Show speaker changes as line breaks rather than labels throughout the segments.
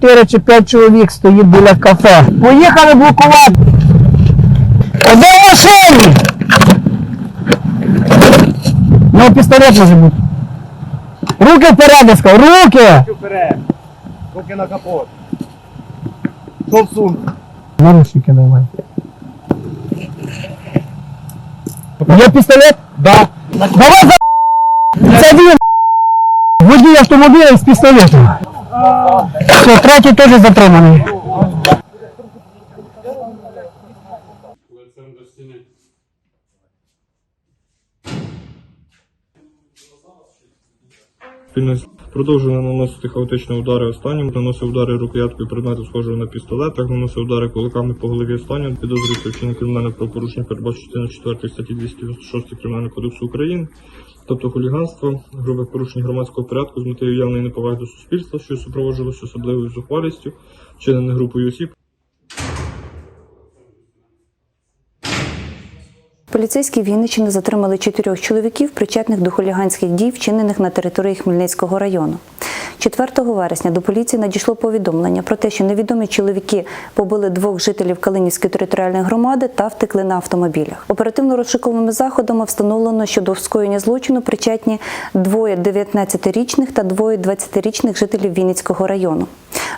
Чотири чи п'ять чоловік стоїть біля кафе. Поїхали блокувати. Один в машині! Ну, пістолет може бути. Руки вперед, я сказав, руки!
вперед. Руки на капот. Що в сумку?
Наручники давай. Є пістолет?
Да.
Давай за... Це він! Водій автомобіля з пістолетом. Все, третій теж затриманий.
Спільно продовжує наносити хаотичні удари останнім, наносив удари рукояткою предмету схожого на пістолет, так наносив удари кулаками по голові останнього, підозрюється вчинення кримінального правопорушення передбачено частиною 4 статті 296 Кримінального кодексу України, тобто хуліганство, грубе порушення громадського порядку з метою явної неповаги до суспільства, що супроводжувалося особливою зухвалістю, вчинене групою осіб,
Поліцейські Вінниччини затримали чотирьох чоловіків, причетних до хуліганських дій, вчинених на території Хмельницького району. 4 вересня до поліції надійшло повідомлення про те, що невідомі чоловіки побили двох жителів Калинівської територіальної громади та втекли на автомобілях. Оперативно-розшуковими заходами встановлено, що до скоєння злочину причетні двоє 19-річних та двоє 20-річних жителів Вінницького району.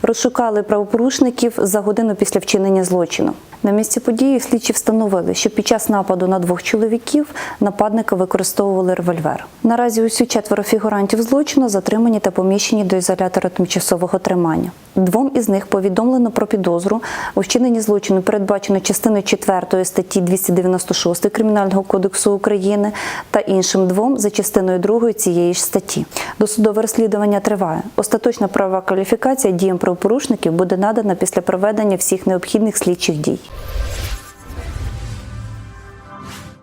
Розшукали правопорушників за годину після вчинення злочину. На місці події слідчі встановили, що під час нападу на двох чоловіків нападника використовували револьвер. Наразі усі четверо фігурантів злочину затримані та поміщені до ізолятора тимчасового тримання. Двом із них повідомлено про підозру у вчиненні злочину, передбачено частиною 4 статті 296 Кримінального кодексу України та іншим двом за частиною 2 цієї ж статті. Досудове розслідування триває. Остаточна правова кваліфікація діям правопорушників буде надана після проведення всіх необхідних слідчих дій.